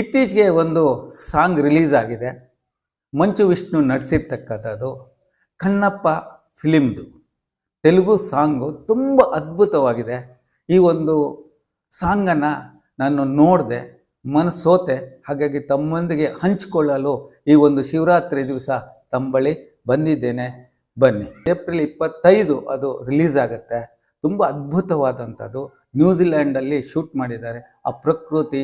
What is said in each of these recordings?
ಇತ್ತೀಚೆಗೆ ಒಂದು song release ಆಗಿದೆ. ಮಂಚು ವಿಷ್ಣು ನಡೆಸಿರ್ತಕ್ಕಂಥದ್ದು ಕಣ್ಣಪ್ಪ ಫಿಲಿಮ್ದು. ತೆಲುಗು ಸಾಂಗು ತುಂಬ ಅದ್ಭುತವಾಗಿದೆ. ಈ ಒಂದು ಸಾಂಗನ್ನು ನಾನು ನೋಡಿದೆ ಮನಸ್ಸೋತೆ ಹಾಗಾಗಿ ತಮ್ಮೊಂದಿಗೆ ಹಂಚಿಕೊಳ್ಳಲು ಈ ಒಂದು ಶಿವರಾತ್ರಿ ದಿವಸ ತಮ್ಮ ಬಳಿ ಬಂದಿದ್ದೇನೆ. ಬನ್ನಿ. ಏಪ್ರಿಲ್ ಇಪ್ಪತ್ತೈದು ಅದು ರಿಲೀಸ್ ಆಗುತ್ತೆ. ತುಂಬ ಅದ್ಭುತವಾದಂಥದ್ದು. ನ್ಯೂಜಿಲ್ಯಾಂಡಲ್ಲಿ ಶೂಟ್ ಮಾಡಿದ್ದಾರೆ. ಆ ಪ್ರಕೃತಿ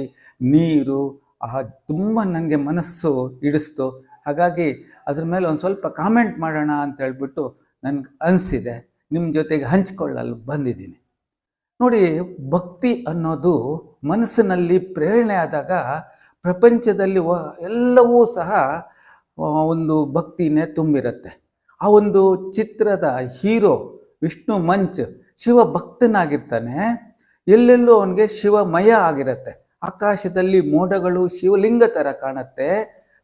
ನೀರು ಆ ತುಂಬ ನನಗೆ ಮನಸ್ಸು ಇಡಿಸ್ತು ಹಾಗಾಗಿ ಅದ್ರ ಮೇಲೆ ಒಂದು ಸ್ವಲ್ಪ ಕಾಮೆಂಟ್ ಮಾಡೋಣ ಅಂತ ಹೇಳ್ಬಿಟ್ಟು ನನಗೆ ಅನಿಸಿದೆ. ನಿಮ್ಮ ಜೊತೆಗೆ ಹಂಚ್ಕೊಳ್ಳಲು ಬಂದಿದ್ದೀನಿ. ನೋಡಿ, ಭಕ್ತಿ ಅನ್ನೋದು ಮನಸ್ಸಿನಲ್ಲಿ ಪ್ರೇರಣೆ ಆದಾಗ ಪ್ರಪಂಚದಲ್ಲಿ ಎಲ್ಲವೂ ಸಹ ಒಂದು ಭಕ್ತಿನೇ ತುಂಬಿರುತ್ತೆ. ಆ ಒಂದು ಚಿತ್ರದ ಹೀರೋ ವಿಷ್ಣು ಮಂಚ್ ಶಿವ ಭಕ್ತನಾಗಿರ್ತಾನೆ. ಎಲ್ಲೆಲ್ಲೂ ಅವನಿಗೆ ಶಿವಮಯ ಆಗಿರುತ್ತೆ. ಆಕಾಶದಲ್ಲಿ ಮೋಡಗಳು ಶಿವಲಿಂಗ ಥರ ಕಾಣುತ್ತೆ.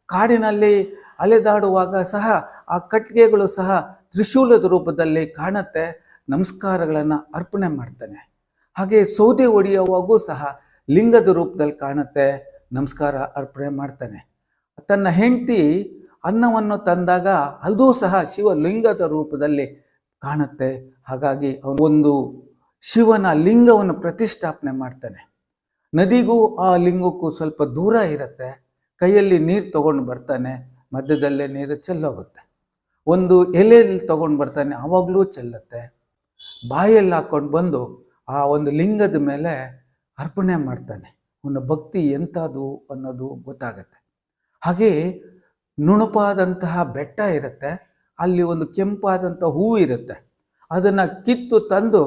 ಕಾಡಿನಲ್ಲಿ ಅಲೆದಾಡುವಾಗ ಸಹ ಆ ಕಟ್ಟಿಗೆಗಳು ಸಹ ತ್ರಿಶೂಲದ ರೂಪದಲ್ಲಿ ಕಾಣುತ್ತೆ. ನಮಸ್ಕಾರಗಳನ್ನು ಅರ್ಪಣೆ ಮಾಡ್ತಾನೆ. ಹಾಗೆ ಸೌದೆ ಒಡೆಯುವಾಗೂ ಸಹ ಲಿಂಗದ ರೂಪದಲ್ಲಿ ಕಾಣುತ್ತೆ. ನಮಸ್ಕಾರ ಅರ್ಪಣೆ ಮಾಡ್ತಾನೆ. ತನ್ನ ಹೆಂಡತಿ ಅನ್ನವನ್ನು ತಂದಾಗ ಅದು ಸಹ ಶಿವಲಿಂಗದ ರೂಪದಲ್ಲಿ ಕಾಣುತ್ತೆ. ಹಾಗಾಗಿ ಅವನು ಒಂದು ಶಿವನ ಲಿಂಗವನ್ನು ಪ್ರತಿಷ್ಠಾಪನೆ ಮಾಡ್ತಾನೆ. ನದಿಗೂ ಆ ಲಿಂಗಕ್ಕೂ ಸ್ವಲ್ಪ ದೂರ ಇರುತ್ತೆ. ಕೈಯಲ್ಲಿ ನೀರು ತಗೊಂಡು ಬರ್ತಾನೆ, ಮಧ್ಯದಲ್ಲೇ ನೀರು ಚೆಲ್ಲೋಗುತ್ತೆ. ಒಂದು ಎಲೆಯಲ್ಲಿ ತಗೊಂಡು ಬರ್ತಾನೆ, ಆವಾಗಲೂ ಚೆಲ್ಲುತ್ತೆ. ಬಾಯಲ್ಲಿ ಹಾಕ್ಕೊಂಡು ಬಂದು ಆ ಒಂದು ಲಿಂಗದ ಮೇಲೆ ಅರ್ಪಣೆ ಮಾಡ್ತಾನೆ. ಅವನ ಭಕ್ತಿ ಎಂಥದ್ದು ಅನ್ನೋದು ಗೊತ್ತಾಗತ್ತೆ. ಹಾಗೆ ನುಣುಪಾದಂತಹ ಬೆಟ್ಟ ಇರುತ್ತೆ. ಅಲ್ಲಿ ಒಂದು ಕೆಂಪಾದಂಥ ಹೂವು ಇರುತ್ತೆ. ಅದನ್ನು ಕಿತ್ತು ತಂದು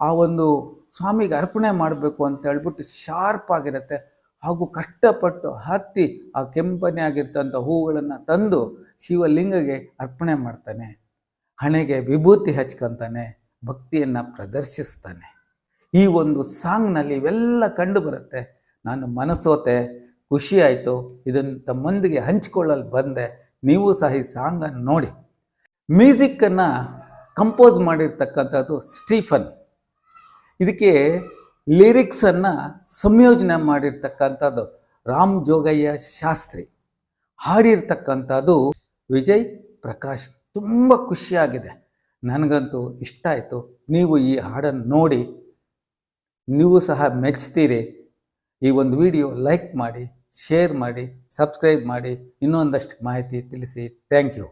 ಆ ಒಂದು ಸ್ವಾಮಿಗೆ ಅರ್ಪಣೆ ಮಾಡಬೇಕು ಅಂತ ಹೇಳ್ಬಿಟ್ಟು ಶಾರ್ಪ್ ಆಗಿರುತ್ತೆ. ಹಾಗೂ ಕಷ್ಟಪಟ್ಟು ಹತ್ತಿ ಆ ಕೆಂಪನೆ ಆಗಿರ್ತಂಥ ಹೂಗಳನ್ನು ತಂದು ಶಿವಲಿಂಗಗೆ ಅರ್ಪಣೆ ಮಾಡ್ತಾನೆ. ಹಣೆಗೆ ವಿಭೂತಿ ಹಚ್ಕೊಂತಾನೆ, ಭಕ್ತಿಯನ್ನು ಪ್ರದರ್ಶಿಸ್ತಾನೆ. ಈ ಒಂದು ಸಾಂಗ್ನಲ್ಲಿ ಇವೆಲ್ಲ ಕಂಡು ಬರುತ್ತೆ. ನಾನು ಮನಸ್ಸೋತೆ ಖುಷಿ ಆಯಿತು ಇದನ್ನು ತಮ್ಮೊಂದಿಗೆ ಹಂಚಿಕೊಳ್ಳಲು ಬಂದೆ, ನೀವು ಸಹ ಈ ಸಾಂಗನ್ನು ನೋಡಿ. ಮ್ಯೂಸಿಕ್ಕನ್ನು ಕಂಪೋಸ್ ಮಾಡಿರ್ತಕ್ಕಂಥದ್ದು ಸ್ಟೀಫನ್ ಇದಕ್ಕೆ ಲಿರಿಕ್ಸನ್ನು ಸಂಯೋಜನೆ ಮಾಡಿರ್ತಕ್ಕಂಥದ್ದು ರಾಮ್ ಜೋಗಯ್ಯ ಶಾಸ್ತ್ರಿ. ಹಾಡಿರ್ತಕ್ಕಂಥದ್ದು ವಿಜಯ್ ಪ್ರಕಾಶ್. ತುಂಬ ಖುಷಿಯಾಗಿದೆ. ನನಗಂತೂ ಇಷ್ಟ ಆಯಿತು. ನೀವು ಈ ಹಾಡನ್ನು ನೋಡಿ, ನೀವು ಸಹ ಮೆಚ್ತೀರಿ. ಈ ಒಂದು ವಿಡಿಯೋ ಲೈಕ್ ಮಾಡಿ, ಶೇರ್ ಮಾಡಿ, ಸಬ್ಸ್ಕ್ರೈಬ್ ಮಾಡಿ ಇನ್ನೊಂದಷ್ಟು ಮಾಹಿತಿ ತಿಳಿಸಿ. Thank you.